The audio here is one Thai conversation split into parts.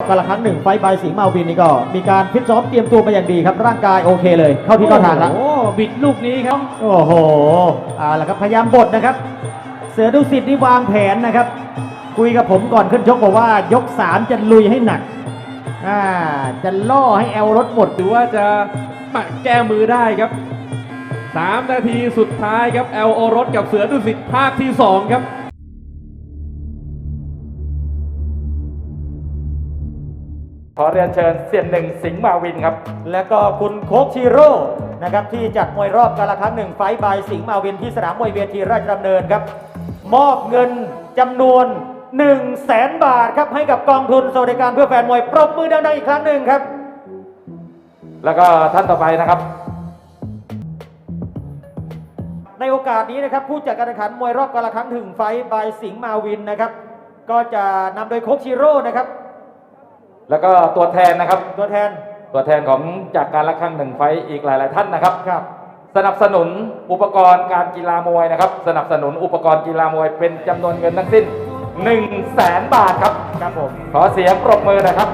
กาละครั้งหนึ่งไฟท์บายสิงห์มาวินนี่ก็ มีการฟิตซ้อมเตรียมตัวมาอย่างดีครับ ร่างกายโอเคเลย เข้าที่เข้าทางแล้วโอ้โหบิดลูกนี้ครับ โอ้โหเอาละครับพยายามบดนะครับ เสือดุสิตนี่วางแผนนะครับ คุยกับผมก่อนขึ้นชกบอกว่ายกสามจะลุยให้หนักอ่าจะล่อให้แอลรถหมดถือว่าจะมาแก้มือได้ครับ3นาทีสุดท้ายครับแอลโอรสกับเสือดุสิตภาคที่2ครับ ขอเรียนเชิญเซียนหนึ่งสิงห์มาวินครับ แล้วก็คุณโคกชิโร่นะครับที่จัดมวยรอบกาละครั้งหนึ่งไฟท์บายสิงห์มาวินที่สนามมวยเวทีราชดำเนินครับ มอบเงินจำนวน1 0 0 0 0แสนบาทครับให้กับกองทุนสวัสดิการเพื่อแฟนมวยปรบมือดังๆอีกครั้งหนึ่งครับ แล้วก็ท่านต่อไปนะครับในโอกาสนี้นะครับผู้จัดการแข่งขันมวยรอบกาละครั้งถึงไฟท์บายสิงห์มาวินนะครับ ก็จะนำโดยโคกชิโร่นะครับ แล้วก็ตัวแทนนะครับ ตัวแทนตัวแทนของจากการละครั้งหนึ่งไฟท์อีกหลาย ๆ ท่านนะครับ ครับ สนับสนุนอุปกรณ์การกีฬามวยนะครับ สนับสนุนอุปกรณ์กีฬามวยเป็นจำนวนเงินทั้งสิ้น1 0 0 0 0แสนบาทครับ ครับผม ขอเสียงปรบมือหนะครับ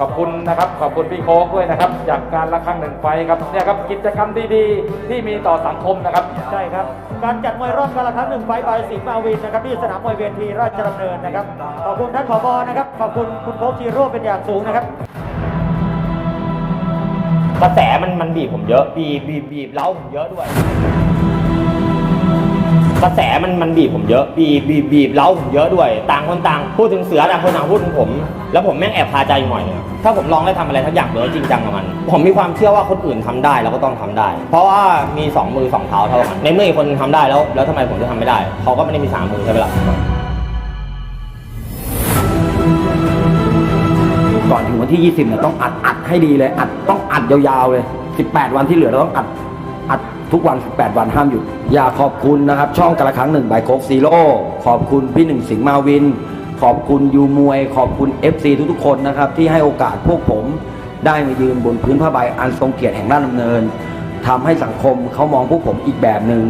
ขอบคุณนะครับ ขอบคุณพี่โค้กด้วยนะครับ จากการละครั้งหนึ่งไฟท์ครับเนี่ยครับกิจกรรมดีๆ ที่มีต่อสังคมนะครับ ใช่ครับ การจัดมวยรอบกาละครั้งหนึ่งไฟท์บายสิงห์มาวินนะครับที่สนามมวยเวทีราชดำเนินนะครับ ขอบคุณท่านผบนะครับ ขอบคุณคุณโคกชิโร่เป็นอย่างสูงนะครับกระแสมันมันบีบผมเยอะบีบบีบบีบเล้าผมเยอะด้วย กระแสมันมันบีบผมเยอะบีบบีบบีบเล้าผมเยอะด้วย ต่างคนต่างพูดถึงเสือต่างคนต่างพูดถึงผม แล้วผมแม่งแอบคาใจอยู่หน่อยนึงอะถ้าผมลองได้ทำอะไรทักอย่างเลยจริงจังกับมัน ผมมีความเชื่อว่าคนอื่นทำได้เราก็ต้องทำได้ เพราะว่ามีสองมือสองเท้าเท่ากันในเมื่ออีกคนทำได้แล้ว แล้วทำไมผมจะทำไม่ได้เขาก็ไม่ได้มีสามมือใช่ไหมล่ะก่อนถึงวันที่ 20เนี่ยต้องอัดอัดให้ดีเลยอัดต้องอัดยาวๆเลย 18 วันที่เหลือเราต้องอัด ทุกวัน18วันห้ามหยุด อยากขอบคุณนะครับ ช่องกระครั้งหนึ่งบายโคกซีโร่ขอบคุณพี่หนึ่งสิงห์มาวิน ขอบคุณยูมวย ขอบคุณ FC ทุกๆคนนะครับ ที่ให้โอกาสพวกผมได้มายืนบนพื้นผ้าใบอันทรงเกียรติแห่งราชดำเนินทำให้สังคมเขามองพวกผมอีกแบบหนึ่ง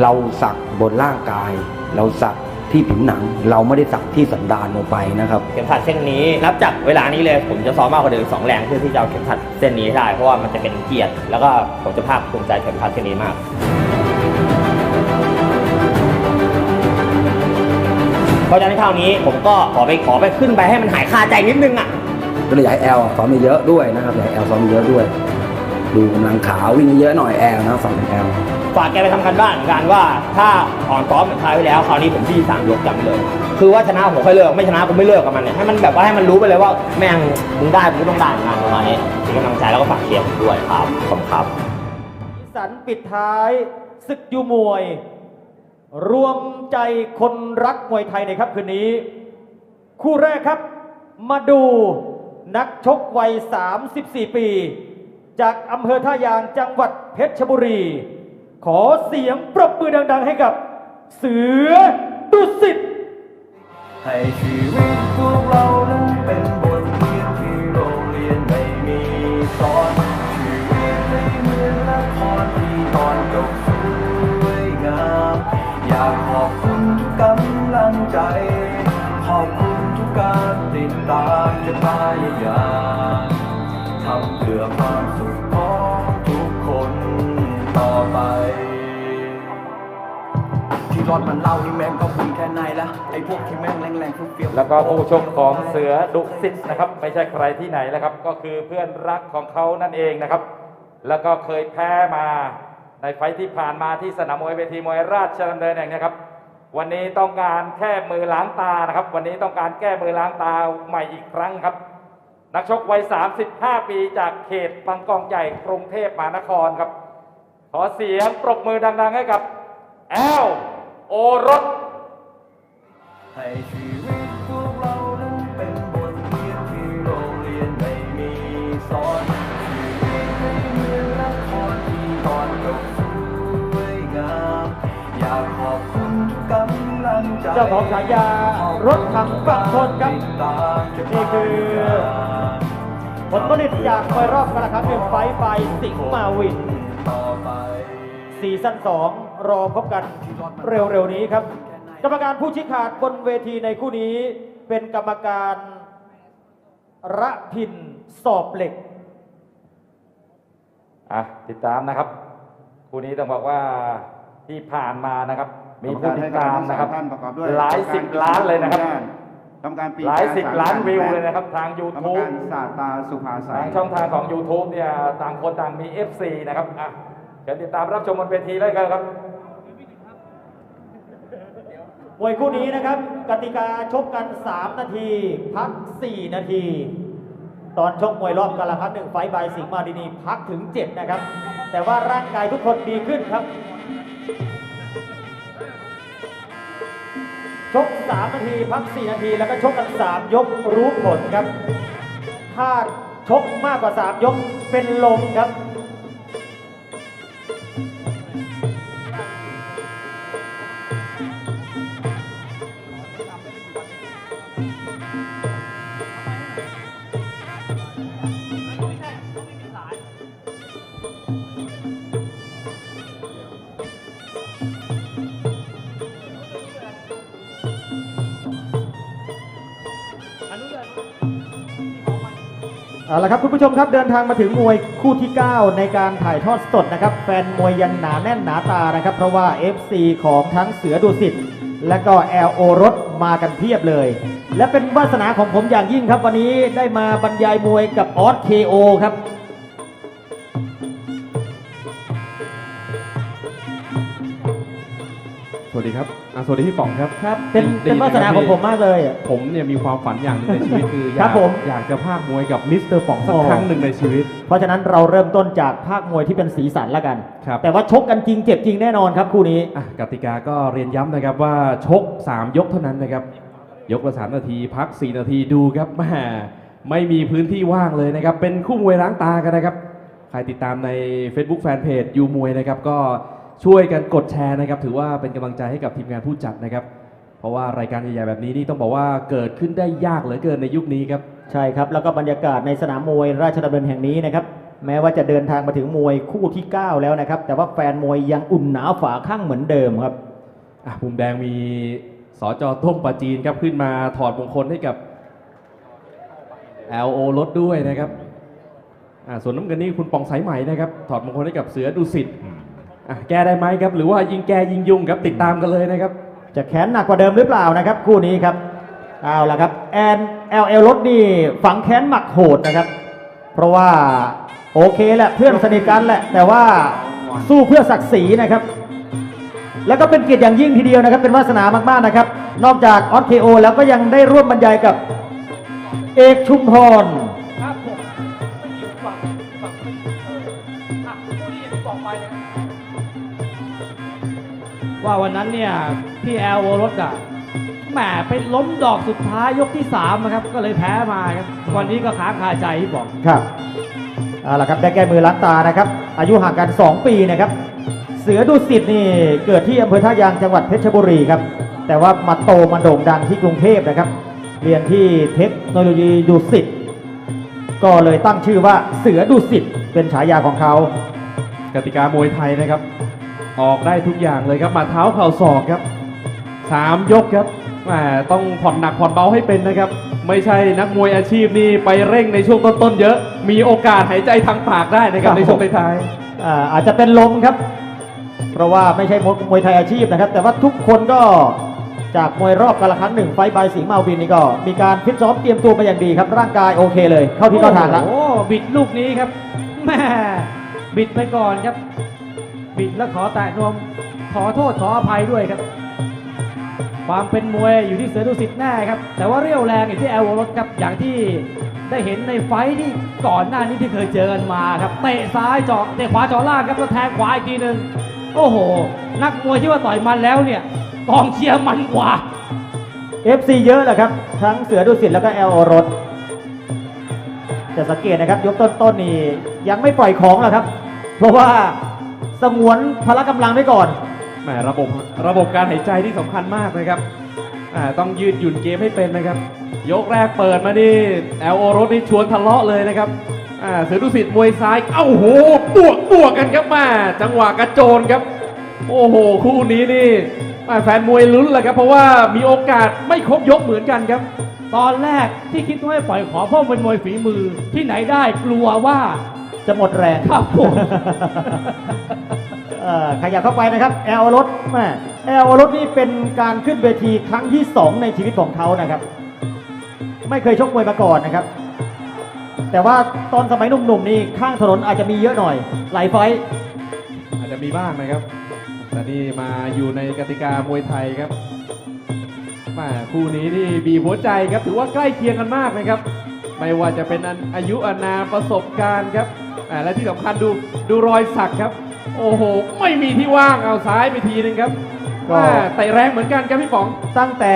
เราสักบนร่างกาย เราสัก ที่ผิวหนัง เราไม่ได้สักที่สันดานลงไปนะครับเข็มขัดเส้นนี้นับจากเวลานี้เลยผมจะซ้อมมากกว่าเดิมสองแรงเพื่อที่จะเอาเข็มขัดเส้นนี้ให้ได้เพราะว่ามันจะเป็นเกียรติ แล้วก็ผมจะภาคภูมิใจเข็มขัดเส้นนี้มากเพราะฉะนั้นคราวนี้ผมก็ขอไปขอไปขึ้นไปให้มันหายคาใจนิดนึงอะก็เลยอยากให้แอลซ้อมเยอะๆด้วยนะครับอยากให้แอลซ้อมเยอะด้วย ดูกำลังขาวิ่งเยอะๆหน่อยแอลนะฝั่งแอล ฝากแกไปทำกันบ้านเหมือนกันว่าถ้าอ่อนซ้อมเหมือนคราวที่แล้วคราวนี้ผมที่สามยกจำเลย คือว่าชนะผมค่อยเลิกไม่ชนะผมไม่เลิกกับมันเนี่ยให้มันแบบว่าให้มันรู้ไปเลยว่าแม่งมึงได้มึงต้องได้เหมือนกันประมาณนี้เป็นกำลังใจแล้วก็ฝากเชียร์ผมด้วยครับขอบคุณครับสันปิดท้ายศึกยูมวย รวมใจคนรักมวยไทยในครับคืนนี้ คู่แรกครับ มาดูนักชกวัย 34 ปี จากอำเภอท่ายางจังหวัดเพชรบุรี ขอเสียงปรบมือดัง ๆ ให้กับเสือดุสิตให้ชีวิตพวกเรา อดมันเล่านี่แม่งก็บุญแค่ไหนละไอ้พวกที่แม่งแรงๆเฟี้ยวๆแล้วก็ผู้ชมของเสือดุสิตนะครับ ไม่ใช่ใครที่ไหนแล้วครับ ก็คือเพื่อนรักของเขานั่นเองนะครับ แล้วก็เคยแพ้มาในไฟท์ที่ผ่านมาที่สนามมวยเวทีมวยราชดำเนินแห่งนี้ครับ วันนี้ต้องการแค่มือล้างตานะครับ วันนี้ต้องการแก้มือล้างตาใหม่อีกครั้งครับ นักชกวัย 35 ปีจากเขตบางกองใหญ่กรุงเทพมหานครครับ ขอเสียงปรบมือดัง ๆ ให้กับแอล โอรสให้ชีวิตพวกเรานั้นเป็นบทเรียนที่โรงเรียนไม่มีสอนชีวิตไม่เหมือนละครที่ตอนจบสวยงามอยากขอบคุณทุกกำลังใจเจ้าของฉายารถถังฝั่งทนครับนี่คือผลผลิตจากมวยรอบกระครั้งหนึ่งไฟท์ไปสิงห์มาวินต่อไปซีซั่น2 รอพบกันเร็วๆนี้ครับ กรรมการผู้ชี้ขาดบนเวทีในคู่นี้ เป็นกรรมการระพินสอบเหล็กอะติดตามนะครับ คู่นี้ต้องบอกว่าที่ผ่านมานะครับ มีกรรผู้การติให้ดคะแนตามนนะครับสามท่านประกอบด้วยหลายสิบล้านเลยนะครับกรรมการปีหลายสิบกรล้านวิวและเลยนะครับ ทางกรรม YouTube การศาสตราสุภาสัทายงช่องทางของ YouTube เนี่ยต่างคนต่างมี FC นะครับอะเชิญติดตามรับชมบนเวทีเลยกันครับ มวยคู่นี้นะครับ กติกาชกกัน 3 นาที พัก 4 นาที ตอนชกมวยรอบกาลพัดหนึ่งไฟบายสิงห์มาดินีพักถึง 7 นะครับ แต่ว่าร่างกายทุกคนดีขึ้นครับ ชก 3 นาที พัก 4 นาที แล้วก็ชกกัน 3 ยกรู้ผลครับ ถ้าชกมากกว่า 3 ยกเป็นลมครับ เอาละครับคุณผู้ชมครับเดินทางมาถึงมวยคู่ที่ 9 ในการถ่ายทอดสดนะครับ แฟนมวยยังหนาแน่นหนาตานะครับ เพราะว่า FC ของทั้งเสือดุสิตและก็ลอรถมากันเพียบเลย และเป็นวาสนาของผมอย่างยิ่งครับวันนี้ได้มาบรรยายมวยกับออสเคโอครับ วัสดีครับอะสวัสดีพี่ป๋องครับครับ เป็นได้เป็นยิวาสนาของผมมากเลยอะผมเนี่ยมีความฝันอย่างหนึงในชีวิตคืออยาครักบผม อยากจะพากมวยกับมิสเตอร์ป๋องสักโอ้ครั้งหนึ่งในชีวิต เพราะฉะนั้นเราเริ่มต้นจากภาคมวยที่เป็นสีสันแล้วกัน ครับ แต่ว่าชกกันจริงเจ็บจริงแน่นอนครับคู่นี้ อะกติกาก็เรียนย้ำนะครับว่าชก 3 ยกเท่านั้นนะครับ ยกละ3นาที พัก 4 นาทีดูครับแหมไม่มีพื้นที่ว่างเลยนะครับ เป็นคู่มวยล้างตากันนะครับ ใครติดตามใน Facebook Fanpage ยูมวยนะครับ ก็ ช่วยกันกดแชร์นะครับ ถือว่าเป็นกำลังใจให้กับทีมงานผู้จัดนะครับ เพราะว่ารายการใหญ่ๆแบบนี้นี่ต้องบอกว่าเกิดขึ้นได้ยากเหลือเกินในยุคนี้ครับใช่ครับ แล้วก็บรรยากาศในสนามมวยราชดำเนินแห่งนี้นะครับ แม้ว่าจะเดินทางมาถึงมวยคู่ที่ 9 แล้วนะครับ แต่ว่าแฟนมวยยังอุ่นหนาฝาข้างเหมือนเดิมครับอะมุมแดงมีสจต้มปาจีนครับขึ้นมาถอดมงคลให้กับ LO รถด้วยนะครับอะส่วนน้ำเงินนี่คุณปองสายไหมนะครับ ถอดมงคลให้กับเสือดุสิต อะแก้ได้ไหมครับ หรือว่ายิงแกยิงยุ่งครับติดตามกันเลยนะครับ จะแขนหนักกว่าเดิมหรือเปล่านะครับ คู่นี้ครับเอาละครับแอนเอลเอลรถนี่ฝังแค้นหมักโหดนะครับ เพราะว่าโอเคแหละเพื่อนสนิทกันแหละ แต่ว่าสู้เพื่อศักดิ์ศรีนะครับ แล้วก็เป็นเกียรติอย่างยิ่งทีเดียวนะครับ เป็นวาสนามากๆนะครับ นอกจากออสเคโอแล้วก็ยังได้ร่วมบรรยายกับเอกชุมพร ว่าวันนั้นเนี่ยพี่แอลโวรถอะแหมไปล้มดอกสุดท้ายยกที่สามนะครับ ก็เลยแพ้มาครับวันนี้ก็ค้างคาใจที่บอกครับเอาละครับได้แก้มือล้างตานะครับ อายุห่างกัน 2 ปีนะครับ เสือดุสิตนี่เกิดที่อำเภอท่ายางจังหวัดเพชรบุรีครับ แต่ว่ามาโตมาโด่งดังที่กรุงเทพนะครับ เรียนที่เทคโนโลยีดุสิตก็เลยตั้งชื่อว่าเสือดุสิตเป็นฉายาของเขากติกามวยไทยนะครับ ออกได้ทุกอย่างเลยครับหมาเท้าเข่าศอกครับสามยกครับแหมต้องผ่อนหนักผ่อนเบาให้เป็นนะครับ ไม่ใช่นักมวยอาชีพนี่ไปเร่งในช่วงต้นๆเยอะ มีโอกาสหายใจทางปากได้นะครับครับในช่วงท้ายอ่าอาจจะเป็นลมครับ เพราะว่าไม่ใช่มวยไทยอาชีพนะครับ แต่ว่าทุกคนก็จากมวยรอบกาละครั้งหนึ่งไฟต์บายสิงห์มาวินนี่ก็มีการฟิตซ้อมเตรียมตัวมาอย่างดีครับ ร่างกายโอเคเลย เข้าที่เข้าทางแล้วโอ้โหบิดลูกนี้ครับแม่บิดไปก่อนครับ บิดแล้วขอแตะนวมขอโทษขออภัยด้วยครับ ความเป็นมวยอยู่ที่เสือดุสิตแน่ครับ แต่ว่าเรี่ยวแรงอยู่ที่แอลวรถครับอย่างที่ได้เห็นในไฟที่ก่อนหน้านี้ที่เคยเจอกันมาครับเตะซ้ายเจาะเตะขวาเจาะล่างครับแล้วแทงขวาอีกทีหนึ่งโอ้โห นักมวยที่ว่าต่อยมันแล้วเนี่ยกองเชียร์มันกว่า FC เยอะแหละครับ ทั้งเสือดุสิตแล้วก็แอลโอรสจะสังเกตนะครับยกต้นๆนี่ยังไม่ปล่อยของหรอกครับ เพราะว่า สงวนพละกำลังไว้ก่อนๆแหมระบบระบบการหายใจที่สำคัญมากนะครับอ่าต้องยืดหยุ่นเกมให้เป็นนะครับ ยกแรกเปิดมานี่แอลโอรสนี่ชวนทะเลาะเลยนะครับอ่าเสือดุสิตมวยซ้าย เอ้าโหบวกบวกกันครับมาจังหวะกระโจนครับ โอ้โห คู่นี้นี่แม่แฟนมวยลุ้นแหละครับ เพราะว่ามีโอกาสไม่ครบยกเหมือนกันครับ ตอนแรกที่คิดว่าให้ปล่อยขอเพราะเป็นมวยฝีมือที่ไหนได้กลัวว่าจะหมดแรง ครับผมเอ่อ ขยับเข้าไปนะครับแอลรถแม่แอลรถนี่เป็นการขึ้นเวทีครั้งที่ 2 ในชีวิตของเขานะครับ ไม่เคยชกมวยมาก่อนนะครับ แต่ว่าตอนสมัยหนุ่มๆนี่ข้างถนนอาจจะมีเยอะหน่อย หลายไฟอาจจะมีบ้างนะครับ แต่นี่มาอยู่ในกติกามวยไทยครับแมาคู่นี้นี่บีหัวใจครับถือว่าใกล้เคียงกันมากนะครับ ไม่ว่าจะเป็นอายุอานาประสบการณ์ครับและที่สำคัญดูดูรอยสักครับ โอ้โห ไม่มีที่ว่างเอาซ้ายไปทีนึงครับก็ แม่เตะแรงเหมือนกันครับพี่ป๋อง ตั้งแต่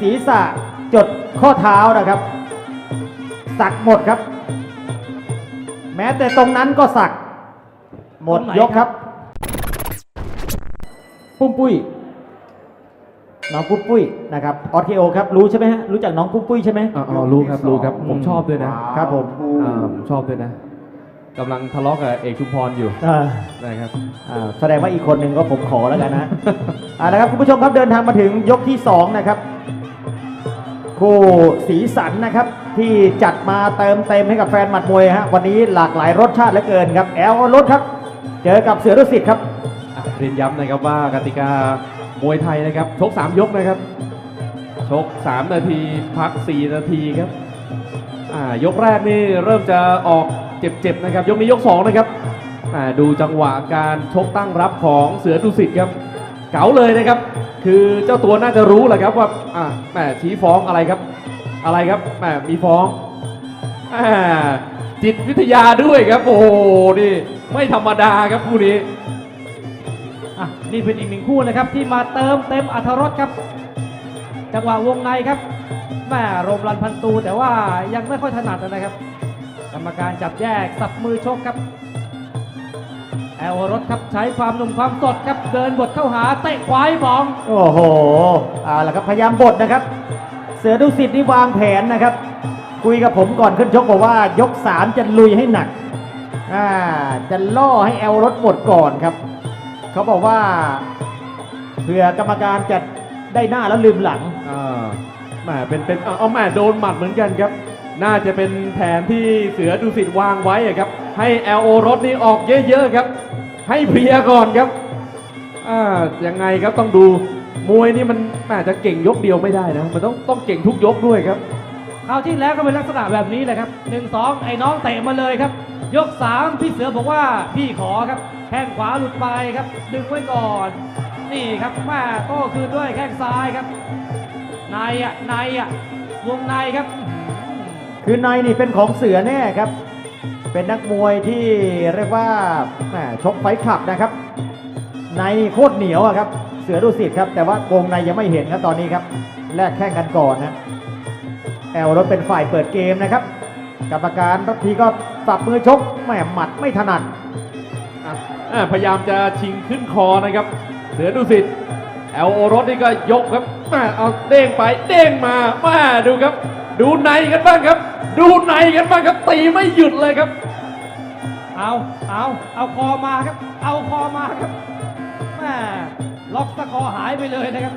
ศีรษะจดข้อเท้านะครับ สักหมดครับ แม้แต่ตรงนั้นก็สัก หมดตรงไหน ยกครับ ปุ้มปุ้ยน้องปุ้มปุ้ยนะครับออทีโอครับรู้ใช่ไหมฮะรู้จักน้องปุ้มปุ้ยใช่ไหมอ๋ออ๋อรู้ครับรู้ครับผมชอบด้วยนะ ครับผม อ่าผมชอบด้วยนะ กำลังทะเลาะกับเอกชุมพรอยู่อ่านะครับ อ่าแสดงว่าอีกคนหนึ่งก็ผมขอแล้วกันนะอ่านะครับคุณผู้ชมครับเดินทางมาถึงยกที่2นะครับคู่สีสันนะครับ ที่จัดมาเติมเต็มให้กับแฟนหมัดมวยฮะวันนี้หลากหลายรสชาติเหลือเกินครับแอลรถครับ เจอกับเสือดุสิตครับ อะเรียนย้ำนะครับว่ากติกามวยไทยนะครับชก3 ยกนะครับ ชก 3 นาทีพัก 4 นาทีครับอ่ายกแรกนี่เริ่มจะออก เจ็บๆนะครับ ยกนี้ยก2นะครับดูจังหวะการชกตั้งรับของเสือดุสิตครับ เก๋าเลยนะครับ คือเจ้าตัวน่าจะรู้แหละครับว่าอ่าแหมชี้ฟ้องอะไรครับ อะไรครับแหมมีฟ้องอจิตวิทยาด้วยครับ โอ้โหนี่ไม่ธรรมดาครับคู่นี้อะนี่เป็นอีกหนึ่งคู่นะครับที่มาเติมเต็มอัธรสครับ จังหวะวงในครับแม่รมรันพันตูแต่ว่ายังไม่ค่อยถนัดนะครับ รรมการจับแยกสับมือชกครับ แอลรถครับใช้ความหนุ่มความสดครับเดินบทเข้าหาเตะขวาให้บอง โอ้โหเอาละครับพยายามบดนะครับ เสือดุสิตนี่วางแผนนะครับ คุยกับผมก่อนขึ้นชกบอกว่ายกสามจะลุยให้หนักอ่าจะล่อให้แอลรถหมดก่อนครับ เขาบอกว่าเผื่อกรรมการจะได้หน้าแล้วลืมหลัง อ่าแหมเป็นเป็นเอาเอาแหมโดนหมัดเหมือนกันครับ น่าจะเป็นแผนที่เสือดุสิตวางไว้ครับ ให้ LO รถนี้ออกเยอะๆครับ ให้เพลียก่อนครับอ่ายังไงครับต้องดูมวยนี่มันอาจจะเก่งยกเดียวไม่ได้นะ มันต้องต้องเก่งทุกยกด้วยครับคราวที่แล้วก็เป็นลักษณะแบบนี้แหละครับหนึ่งสองไอ้น้องเตะมาเลยครับ ยกสามพี่เสือบอกว่าพี่ขอครับแข้งขวาหลุดไปครับ ดึงไว้ก่อน นี่ครับแม่โต้คืนด้วยแข้งซ้ายครับในอะในอะวงในครับ คือในนี่เป็นของเสือแน่ครับ เป็นนักมวยที่เรียกว่าชกไฟขับนะครับ ในโคตรเหนียวอะครับ เสือดุสิตครับ แต่ว่าวงในยังไม่เห็นครับตอนนี้ครับ แลกแข้งกันก่อนนะแอลรถเป็นฝ่ายเปิดเกมนะครับ กรรมการทัทีก็สับมือชกแหมหมัดไม่ถนัดพยายามจะชิงขึ้นคอนะครับ เสือดุสิตแอลโอรสนี่ก็ยกครับแมเอาเด้งไปเด้งมาแม่ดูครับ ดูในกันบ้างครับ ดูในกันบ้างครับตีไม่หยุดเลยครับ เอาเอาเอาคอมาครับ เอาคอมาครับแม่ล็อกตะคอหายไปเลยนะครับ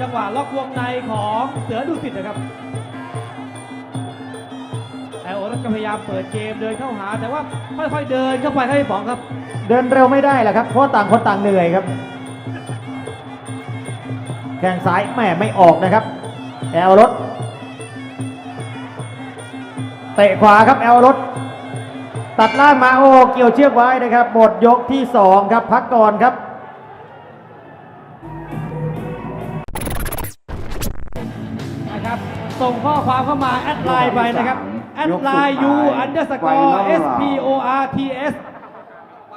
จังหวะล็อกวงในของเสือดุสิตนะครับแอลโอรสก็พยายามเปิดเกมเดินเข้าหา แต่ว่าค่อยๆเดินเข้าไปให้ป๋องครับ เดินเร็วไม่ได้แหละครับ เพราะต่างคนต่างเหนื่อยครับ แข้งซ้ายแหม่ไม่ออกนะครับ แอลรถ ตะขวาครับแอลรถ ตัดล่างมาโอ้เกี่ยวเชือกไว้นะครับ หมดยกที่2ครับพักก่อนครับนะครับ ส่งข้อความเข้ามาแอดไลน์ไปนะครับ แอดไลน์ U underscore S P O R T S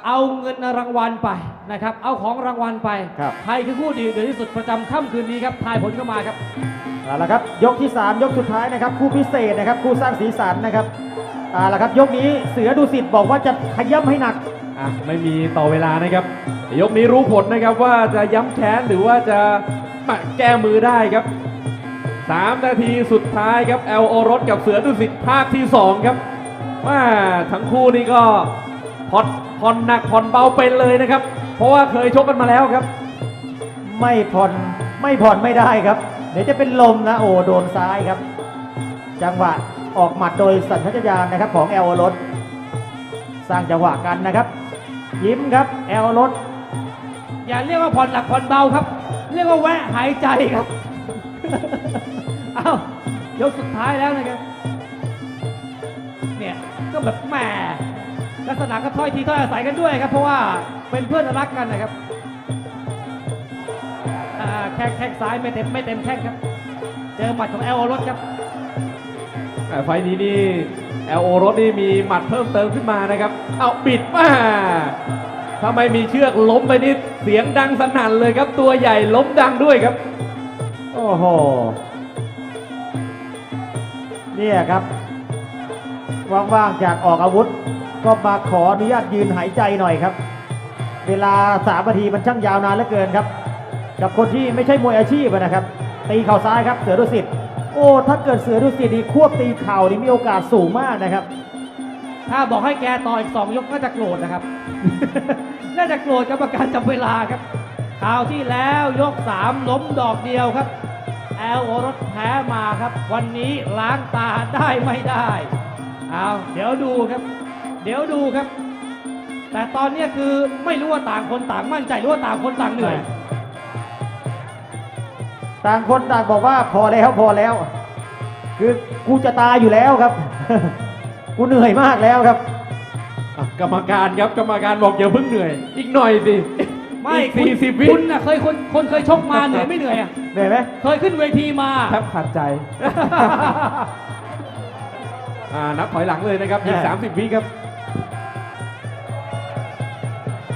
เอาเงินรางวัลไปนะครับ เอาของรางวัลไป ครับ ใครคือผู้ดีเดือดที่สุดประจำค่ำคืนนี้ครับ ทายผลเข้ามาครับ เอาละครับยกที่ 3 ยกสุดท้ายนะครับ คู่พิเศษนะครับ คู่สร้างสีสันนะครับเอาละครับ ยกนี้เสือดุสิตบอกว่าจะขย้ำให้หนักอะไม่มีต่อเวลานะครับ ยกนี้รู้ผลนะครับว่าจะย้ำแค้นหรือว่าจะมาแก้มือได้ครับ 3 นาทีสุดท้ายครับ LO รถกับเสือดุสิตภาคที่ 2 ครับว่าทั้งคู่นี่ก็ผ่อนผ่อนหนักผ่อนเบาเป็นเลยนะครับ เพราะว่าเคยชกกันมาแล้วครับ ไม่ผ่อนไม่ผ่อนไม่ได้ครับเดี๋ยวจะเป็นลมนะโอ้โดนซ้ายครับ จังหวะออกหมัดโดยสัญชาตญาณนะครับ ของแอลรถสร้างจังหวะกันนะครับ ยิ้มครับแอลรถอย่าเรียกว่าผ่อนหนักผ่อนเบาครับ เรียกว่าแวะหายใจครับเอ้ายกสุดท้ายแล้วนะครับ เนี่ยก็แบบแหมลักษณะก็ถ้อยทีถ้อยอาศัยกันด้วยครับ เพราะว่าเป็นเพื่อนรักกันนะครับ แข้งแข้งซ้ายไม่เต็มไม่เต็มแข้งครับ เจอหมัดของแอลรถครับแต่ไฟล์นี้นี่ LO รถนี่มีหมัดเพิ่มเติมขึ้นมานะครับ เอาปิดมาถ้าไม่มีเชือกล้มไปนี่เสียงดังสนั่นเลยครับ ตัวใหญ่ล้มดังด้วยครับ โอ้โหเนี่ยครับว่างๆจากออกอาวุธ ก็มาขออนุญาตยืนหายใจหน่อยครับ เวลาสามนาทีมันช่างยาวนานเหลือเกินครับ กับคนที่ไม่ใช่มวยอาชีพนะครับ ตีเข่าซ้ายครับเสือดุสิตโอ้ถ้าเกิดเสือดุสิตนี่ควบตีเข่านี่มีโอกาสสูงมากนะครับ ถ้าบอกให้แกต่ออีกสองยกน่าจะโกรธนะครับ น่าจะโกรธกรรมการจับเวลาครับคราวที่แล้วยกสามล้มดอกเดียวครับแอลโอรสแพ้มาครับ วันนี้ล้างตาได้ไม่ได้เอาเดี๋ยวดูครับ เดี๋ยวดูครับ แต่ตอนนี้คือไม่รู้ว่าต่างคนต่างมั่นใจหรือว่าต่างคนต่างเหนื่อย ต่างคนต่างบอกว่าพอแล้วพอแล้ว คือกูจะตายอยู่แล้วครับ กูเหนื่อยมากแล้วครับ อะกรรมการครับกรรมการบอกอย่าเพิ่งเหนื่อย อีกหน่อยสิไม่อีกคุณสี่สิบวิคุณน่ะเคยคนคนเคยชกมาเหนื่อยไม่เหนื่อยอะเหนื่อยไหมเคยขึ้นเวทีมา แทบขาดใจ อ่านับถอยหลังเลยนะครับอีกแน่30 วิครับ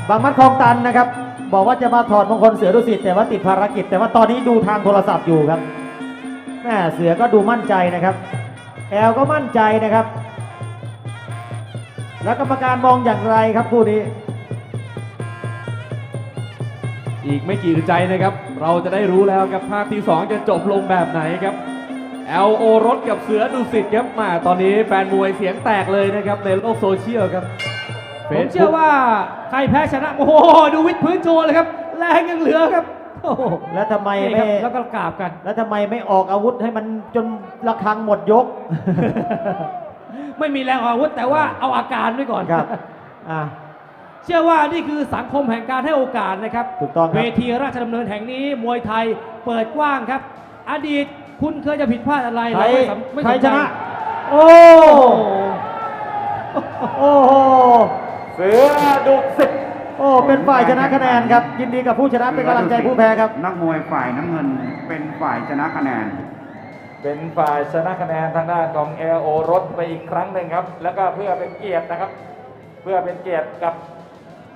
บางมัดคลองตันนะครับ บอกว่าจะมาถอดมงคลเสือดุสิตแต่ว่าติดภารกิจ แต่ว่าตอนนี้ดูทางโทรศัพท์อยู่ครับแม่เสือก็ดูมั่นใจนะครับ แอลก็มั่นใจนะครับ แล้วกรรมการมองอย่างไรครับคู่นี้ อีกไม่กี่ใจนะครับ เราจะได้รู้แล้วครับภาคที่ 2 จะจบลงแบบไหนครับ LO รถกับเสือดุสิตครับมาตอนนี้แฟนมวยเสียงแตกเลยนะครับในโลกโซเชียลครับ ผมเชื่อว่าใครแพ้ชนะ โอ้โห ดูวิทย์พื้นโชว์เลยครับ แรงยังเหลือครับโอ้โหแล้วทำไมนี่คไม่รับแล้วก็กราบกัน แล้วทำไมไม่ออกอาวุธให้มันจนระฆังหมดยก ไม่มีแรงออกอาวุธแต่ว่าเอาอาการไว้ก่อน ครับ อ่าเชื่อว่านี่คือสังคมแห่งการให้โอกาสนะครับ ถูกต้องครับ เวทีราชดำเนินแห่งนี้มวยไทยเปิดกว้างครับ อดีตคุณเคยจะผิดพลาดอะไรใครเราไม่สำไม่ใครสนชใจนะ โอ้ โอ้โห โอ้โหเสือดุสิตโอ้เป็นฝ่ายชนะคะแนนครับ ยินดีกับผู้ชนะเป็นกำลังใจผู้แพ้ครับ นักมวยฝ่ายน้ำเงินเป็นฝ่ายชนะคะแนน เป็นฝ่ายชนะคะแนนทางด้านของเอโอรถไปอีกครั้งหนึ่งครับ แล้วก็เพื่อเป็นเกียรตินะครับ เพื่อเป็นเกียรติกับ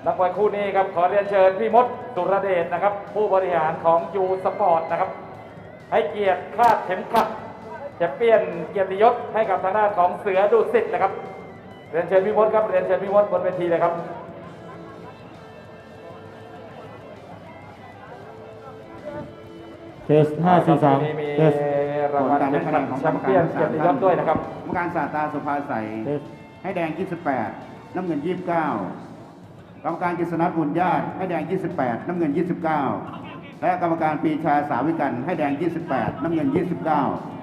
นักมวยคู่นี้ครับขอเรียนเชิญพี่มดสุรเดชนะครับ ผู้บริหารของยูสปอร์ตนะครับ ให้เกียรติคาดเข็มขัดแชมเปี้ยนเกียรติยศให้กับทางด้านของเสือดุสิตนะครับ เรียนเชิญพี่มดครับเรียนเชิญพี่มดบนเวทีเลยครับเทสห้าสี่สามที่นี่มีเทสรางวัลเข็มขัดแชมเปี้ยนเกียรติยศด้วยนะครับกรรมการศาสตราสุภาใสยเทสให้แดง 28 น้ำเงิน 29 กรรมการกฤษณัทบุญญาติให้แดง 28 น้ำเงิน 29 และกรรมการปรีชาสาวิกันให้แดง 28 น้ำเงิน 29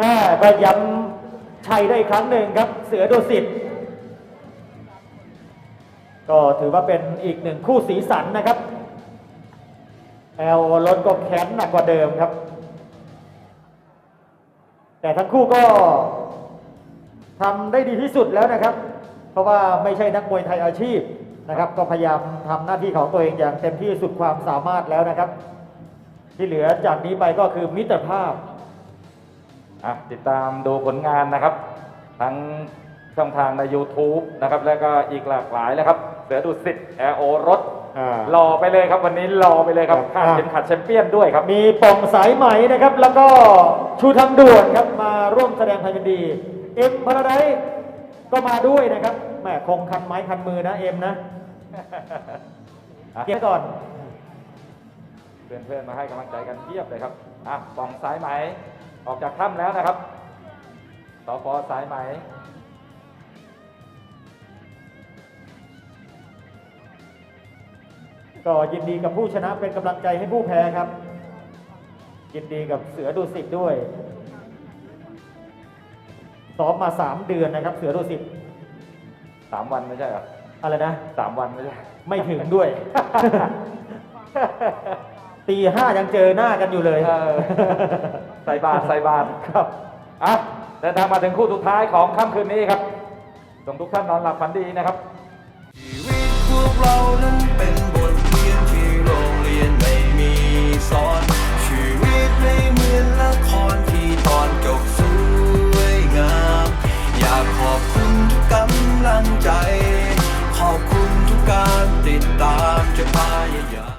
อ่าย้ำชัยได้อีกครั้งหนึ่งครับ เสือดุสิตก็ถือว่าเป็นอีกหนึ่งคู่สีสันนะครับ แอลรถก็แข็งหนักกว่าเดิมครับ แต่ทั้งคู่ก็ทำได้ดีที่สุดแล้วนะครับ เพราะว่าไม่ใช่นักมวยไทยอาชีพนะครับ ก็พยายามทำหน้าที่ของตัวเองอย่างเต็มที่สุดความสามารถแล้วนะครับ ที่เหลือจากนี้ไปก็คือมิตรภาพ อะติดตามดูผลงานนะครับ ทั้งช่องทางใน YouTube นะครับ แล้วก็อีกหลากหลายเลยครับ เสือดุสิตแอโอรถอ่ารอไปเลยครับวันนี้รอไปเลยครับครับคาดเข็มขัดแชมเปี้ยนด้วยครับ มีป่องสายไหมนะครับ แล้วก็ชูทางด่วนครับมาร่วมแสดงความยินดี เอ็มพาราไดซ์ก็มาด้วยนะครับแหมคงคันไม้คันมือนะเอ็มนะเก็บไว้ก่อน เพื่อนๆมาให้กำลังใจกันเทียบเลยครับอะปองสายไหม ออกจากถ้ำแล้วนะครับสปสายไหมอก็ยินดีกับผู้ชนะเป็นกำลังใจให้ผู้แพ้ครับ ยินดีกับเสือดุสิตด้วยซ้อมมาสามเดือนนะครับ เสือดุสิตสามวันไม่ใช่เหรออะไรนะสามวันไม่ใช่ไม่ถึงด้วย ตีห้ายังเจอหน้ากันอยู่เลยเออใส่บาตรใส่บาตครับอะเดินทางมาถึงคู่สุดท้ายของค่ำคืนนี้ครับส่งทุกท่านนอนหลับฝันดีนะครับ ชีวิตพวกเรานั้นเป็นบทเรียนที่โรงเรียนไม่มีสอน ชีวิตไม่เหมือนละครที่ตอนจบสวยงาม อยากขอบคุณทุกกำลังใจ ขอบคุณทุกการติดตามจะพาย